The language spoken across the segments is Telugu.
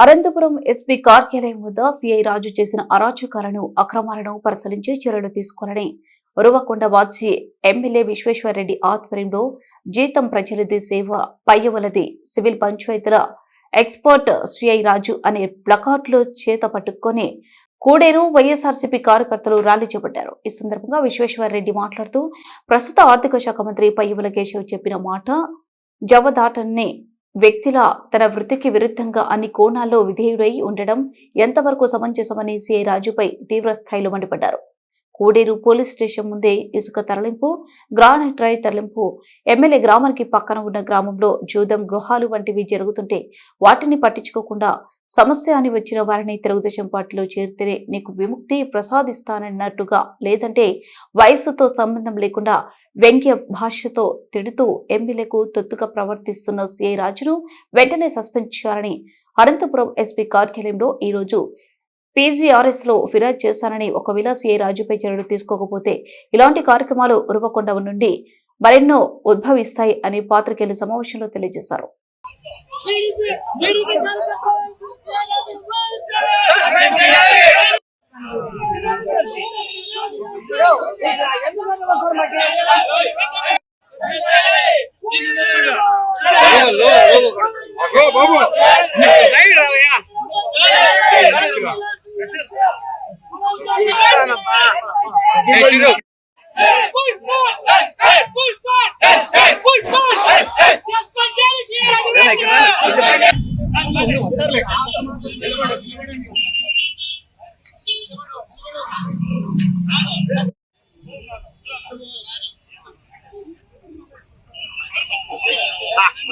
అనంతపురం ఎస్పీ కార్యాలయం వద్ద సిఐ రాజు చేసిన అరాచకాలను అక్రమాలను పరిశీలించి చర్యలు తీసుకోవాలని ఉరవకొండ వాచి ఎమ్మెల్యే విశ్వేశ్వరరెడ్డి ఆధ్వర్యంలో జీతం ప్రజలది సేవ పయ్యవలది సివిల్ పంచాయతీల ఎక్స్పర్ట్ సిఐ రాజు అనే ప్లకార్డులు చేత పట్టుకొని కూడేరు వైఎస్ఆర్సీపీ కార్యకర్తలు ర్యాలీ చేపట్టారు. ఈ సందర్భంగా విశ్వేశ్వరరెడ్డి మాట్లాడుతూ ప్రస్తుత ఆర్థిక శాఖ మంత్రి పయ్యవల కేశవ్ చెప్పిన మాట జవదాటన్ని వ్యక్తిలా తన వృత్తికి విరుద్ధంగా అన్ని కోణాల్లో విధేయుడై ఉండడం ఎంతవరకు సమంజసమని సిఐ రాజుపై తీవ్ర స్థాయిలో మండిపడ్డారు. కోడేరు పోలీస్ స్టేషన్ ముందే ఇసుక తరలింపు గ్రానైట్ రాయి తరలింపు ఎమ్మెల్యే గ్రామానికి పక్కన ఉన్న గ్రామంలో జూదం గృహాలు వంటివి జరుగుతుంటే వాటిని పట్టించుకోకుండా సమస్య అని వచ్చిన వారిని తెలుగుదేశం పార్టీలో చేరితేనే నీకు విముక్తి ప్రసాదిస్తానన్నట్టుగా లేదంటే వయస్సుతో సంబంధం లేకుండా వ్యంగ్య భాషతో తిడుతూ ఎమ్మెల్యేకు తొత్తుగా ప్రవర్తిస్తున్న సిఐ రాజును వెంటనే సస్పెండ్ చేయాలని అనంతపురం ఎస్పీ కార్యాలయంలో ఈరోజు పీజీఆర్ఎస్లో ఫిర్యాదు చేశానని ఒకవేళ సిఐ రాజుపై చర్యలు తీసుకోకపోతే ఇలాంటి కార్యక్రమాలు ఉరవకొండ నుండి మరెన్నో ఉద్భవిస్తాయి అని పాత్రికేయులు సమావేశంలో తెలియజేశారు.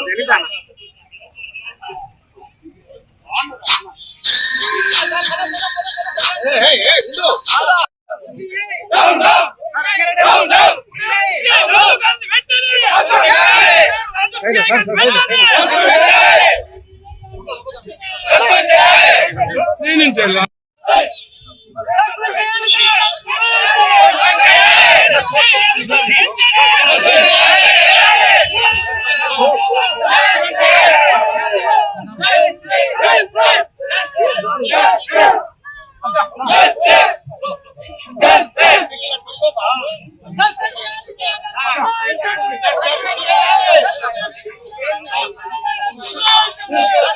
తెలుసా నేను Yeah.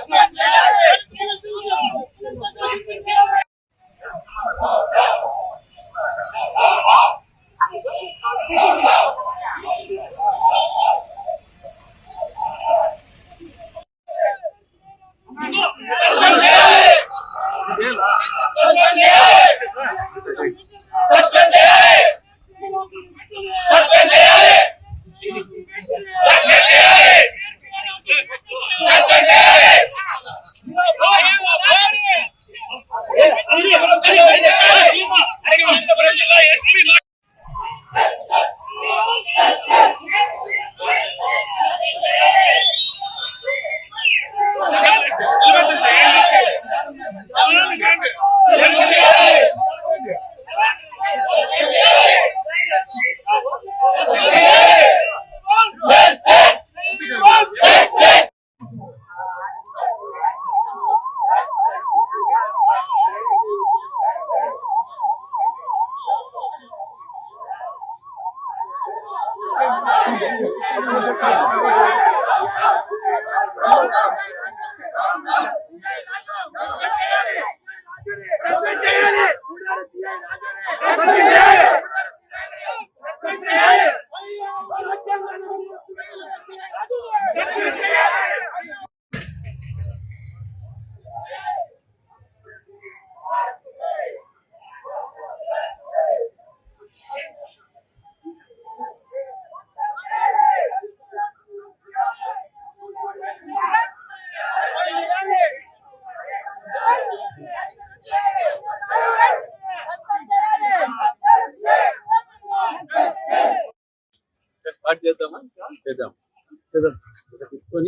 చేద్దామా చేద్దాం చేద్దాం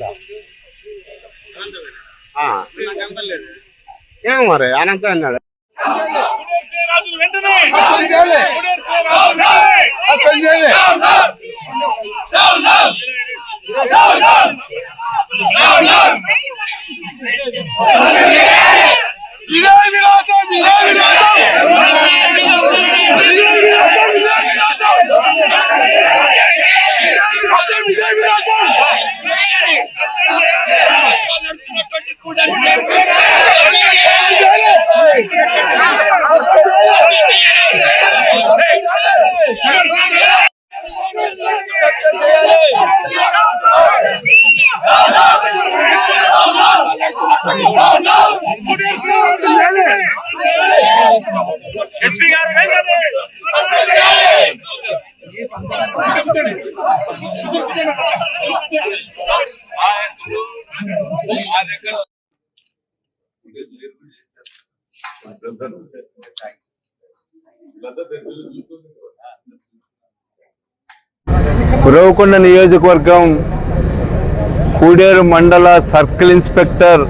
బాబు ఏం మరి అనంత అన్నాడు రాజులు వెంటనే ఇదే విలాసం ఇదే విలాసం పురవకొండ నియోజకవర్గం కూడేరు మండల సర్కిల్ ఇన్స్పెక్టర్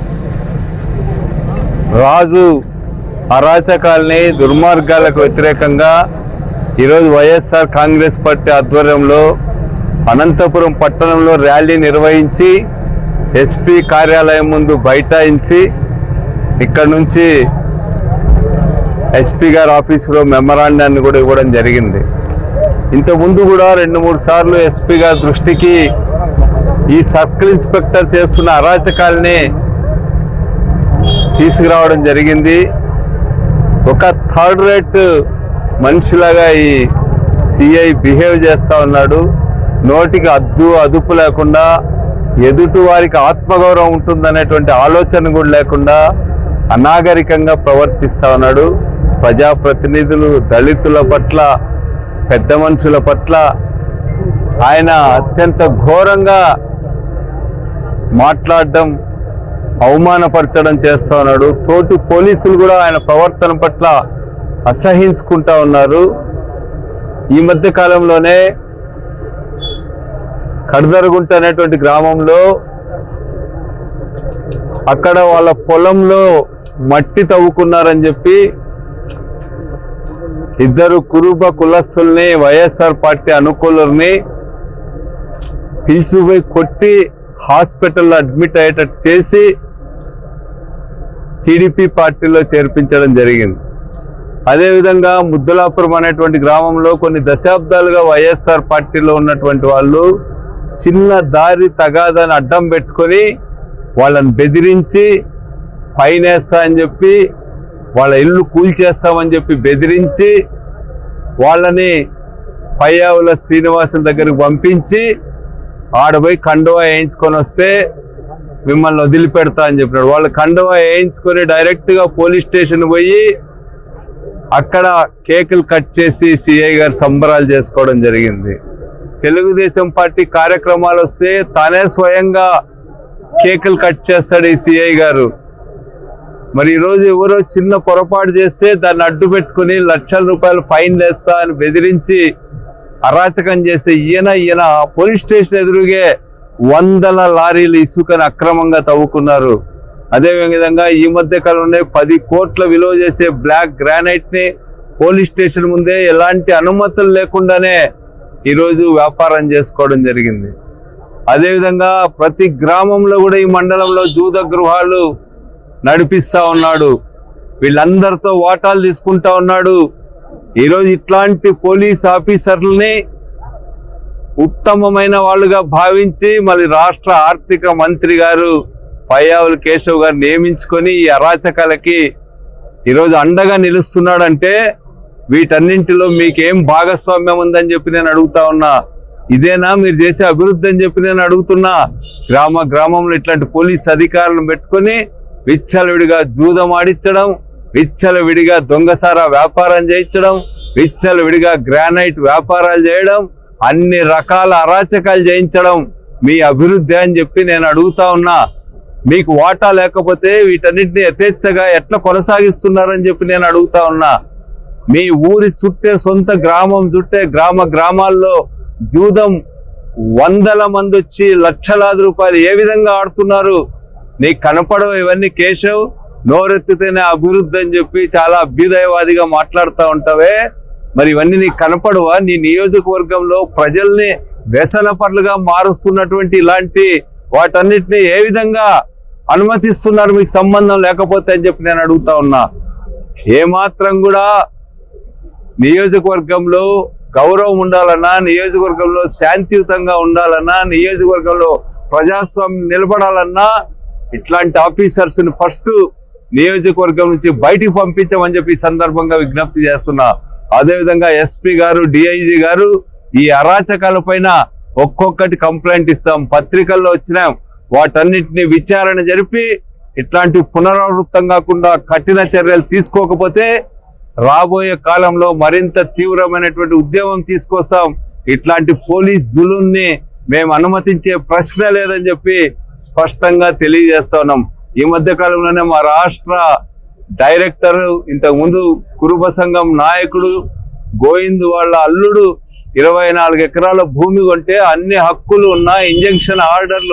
రాజు అరాచకాలని దుర్మార్గాలకు వ్యతిరేకంగా ఈరోజు వైఎస్ఆర్ కాంగ్రెస్ పార్టీ ఆధ్వర్యంలో అనంతపురం పట్టణంలో ర్యాలీ నిర్వహించి ఎస్పీ కార్యాలయం ముందు బైఠాయించి ఇక్కడ నుంచి ఎస్పీ గారి ఆఫీసులో మెమరాండాన్ని కూడా ఇవ్వడం జరిగింది. ఇంతకుముందు కూడా రెండు మూడు సార్లు ఎస్పీ గారి దృష్టికి ఈ సర్కిల్ ఇన్స్పెక్టర్ చేస్తున్న అరాచకాల్ని తీసుకురావడం జరిగింది. ఒక థర్డ్ రేట్ మనిషిలాగా ఈ సిఐ బిహేవ్ చేస్తూ ఉన్నాడు. నోటికి అద్దు అదుపు లేకుండా ఎదుటి వారికి ఆత్మగౌరవం ఉంటుందనేటువంటి ఆలోచన కూడా లేకుండా అనాగరికంగా ప్రవర్తిస్తూ ఉన్నాడు. ప్రజాప్రతినిధులు దళితుల పట్ల పెద్ద మనుషుల పట్ల ఆయన అత్యంత ఘోరంగా మాట్లాడడం అవమానపరచడం చేస్తూ ఉన్నాడు. తోటి పోలీసులు కూడా ఆయన ప్రవర్తన పట్ల అసహించుకుంటా ఉన్నారు. ఈ మధ్య కాలంలోనే కడదరగుంట అనేటువంటి గ్రామంలో అక్కడ వాళ్ళ పొలంలో మట్టి తవ్వుకున్నారని చెప్పి ఇద్దరు కురుబ కులస్తుల్ని వైఎస్ఆర్ పార్టీ అనుకూలుల్ని పిలిచిపోయి కొట్టి హాస్పిటల్లో అడ్మిట్ అయ్యేటట్టు చేసి టీడీపీ పార్టీలో చేర్పించడం జరిగింది. అదేవిధంగా ముద్దులాపురం అనేటువంటి గ్రామంలో కొన్ని దశాబ్దాలుగా వైఎస్ఆర్ పార్టీలో ఉన్నటువంటి వాళ్ళు చిన్న దారి తగాదని అడ్డం పెట్టుకొని వాళ్ళని బెదిరించి పైనేస్తా వేస్తా అని చెప్పి వాళ్ళ ఇల్లు కూల్చేస్తామని చెప్పి బెదిరించి వాళ్ళని పయ్యావుల శ్రీనివాసం దగ్గరికి పంపించి ఆడపోయి కండువా వేయించుకొని వస్తే మిమ్మల్ని వదిలిపెడతా అని చెప్పినాడు. వాళ్ళు కండువా వేయించుకొని డైరెక్ట్గా పోలీస్ స్టేషన్ పోయి అక్కడ కేకులు కట్ చేసి సిఐ గారు సంబరాలు చేసుకోవడం జరిగింది. తెలుగుదేశం పార్టీ కార్యక్రమాలు వస్తే తానే స్వయంగా కేకులు కట్ చేస్తాడు ఈ సిఐ గారు. మరి ఈరోజు ఎవరో చిన్న పొరపాటు చేస్తే దాన్ని అడ్డు పెట్టుకుని లక్షల రూపాయలు ఫైన్ వేస్తా అని బెదిరించి అరాచకం చేసే ఈయన ఈయన పోలీస్ స్టేషన్ ఎదురుగే వందల లారీలు ఇసుకను అక్రమంగా తవ్వుకున్నారు. అదే విధంగా ఈ మధ్య కాలంలో పది కోట్ల విలువ చేసే బ్లాక్ గ్రానైట్ని పోలీస్ స్టేషన్ ముందే ఎలాంటి అనుమతులు లేకుండానే ఈరోజు వ్యాపారం చేసుకోవడం జరిగింది. అదేవిధంగా ప్రతి గ్రామంలో కూడా ఈ మండలంలో జూద గృహాలు నడిపిస్తా ఉన్నాడు. వీళ్ళందరితో వాటాలు తీసుకుంటా ఉన్నాడు. ఈరోజు ఇట్లాంటి పోలీస్ ఆఫీసర్లని ఉత్తమమైన వాళ్ళుగా భావించి మళ్ళీ రాష్ట్ర ఆర్థిక మంత్రి గారు పయ్యావుల కేశవ్ గారు నియమించుకొని ఈ అరాచకాలకి ఈరోజు అండగా నిలుస్తున్నాడంటే వీటన్నింటిలో మీకేం భాగస్వామ్యం ఉందని చెప్పి నేను అడుగుతా ఉన్నా. ఇదేనా మీరు చేసే అభివృద్ధి అని చెప్పి నేను అడుగుతున్నా. గ్రామ గ్రామంలో ఇట్లాంటి పోలీస్ అధికారులను పెట్టుకొని విచ్చలవిడిగా జూదం ఆడించడం విచ్చలవిడిగా దొంగసారా వ్యాపారం చేయించడం విచ్చలవిడిగా గ్రానైట్ వ్యాపారాలు చేయడం అన్ని రకాల అరాచకాలు చేయించడం మీ అభివృద్ధి అని చెప్పి నేను అడుగుతా ఉన్నా. మీకు వాటా లేకపోతే వీటన్నిటిని యథేచ్ఛగా ఎట్లా కొనసాగిస్తున్నారని చెప్పి నేను అడుగుతా ఉన్నా. మీ ఊరి చుట్టే సొంత గ్రామం చుట్టే గ్రామ గ్రామాల్లో జూదం వందల మంది వచ్చి లక్షలాది రూపాయలు ఏ విధంగా ఆడుతున్నారు? నీకు కనపడవు ఇవన్నీ కేశవ్. నోరెత్తితేనే అభివృద్ధి అని చెప్పి చాలా అభ్యుదయవాదిగా మాట్లాడుతూ ఉంటావే. మరి ఇవన్నీ నీకు కనపడవా? నీ నియోజకవర్గంలో ప్రజల్ని వ్యసన పనులుగా మారుస్తున్నటువంటి ఇలాంటి వాటన్నిటిని ఏ విధంగా అనుమతిస్తున్నారు? మీకు సంబంధం లేకపోతే అని చెప్పి నేను అడుగుతా ఉన్నా. ఏమాత్రం కూడా నియోజకవర్గంలో గౌరవం ఉండాలన్నా నియోజకవర్గంలో శాంతియుతంగా ఉండాలన్నా నియోజకవర్గంలో ప్రజాస్వామ్యం నిలబడాలన్నా ఇట్లాంటి ఆఫీసర్స్ని ఫస్ట్ నియోజకవర్గం నుంచి బయటికి పంపించమని చెప్పి సందర్భంగా విజ్ఞప్తి చేస్తున్నా. అదేవిధంగా ఎస్పీ గారు డిఐజీ గారు ఈ అరాచకాల పైన ఒక్కొక్కటి కంప్లైంట్ ఇస్తాం. పత్రికల్లో వచ్చినాం వాటన్నిటిని విచారణ జరిపి ఇట్లాంటి పునరావృతం కాకుండా కఠిన చర్యలు తీసుకోకపోతే రాబోయే కాలంలో మరింత తీవ్రమైనటువంటి ఉద్యమం తీసుకొస్తాం. ఇట్లాంటి పోలీస్ జులున్ని మేము అనుమతించే ప్రశ్న లేదని చెప్పి స్పష్టంగా తెలియజేస్తా ఉన్నాం. ఈ మధ్య కాలంలోనే మా రాష్ట్ర డైరెక్టర్ ఇంతకు ముందు కురుబ సంఘం నాయకుడు గోవింద్ వాళ్ళ అల్లుడు ఇరవై నాలుగు ఎకరాల భూమి కొంటే అన్ని హక్కులు ఉన్నా ఇంజంక్షన్ ఆర్డర్లు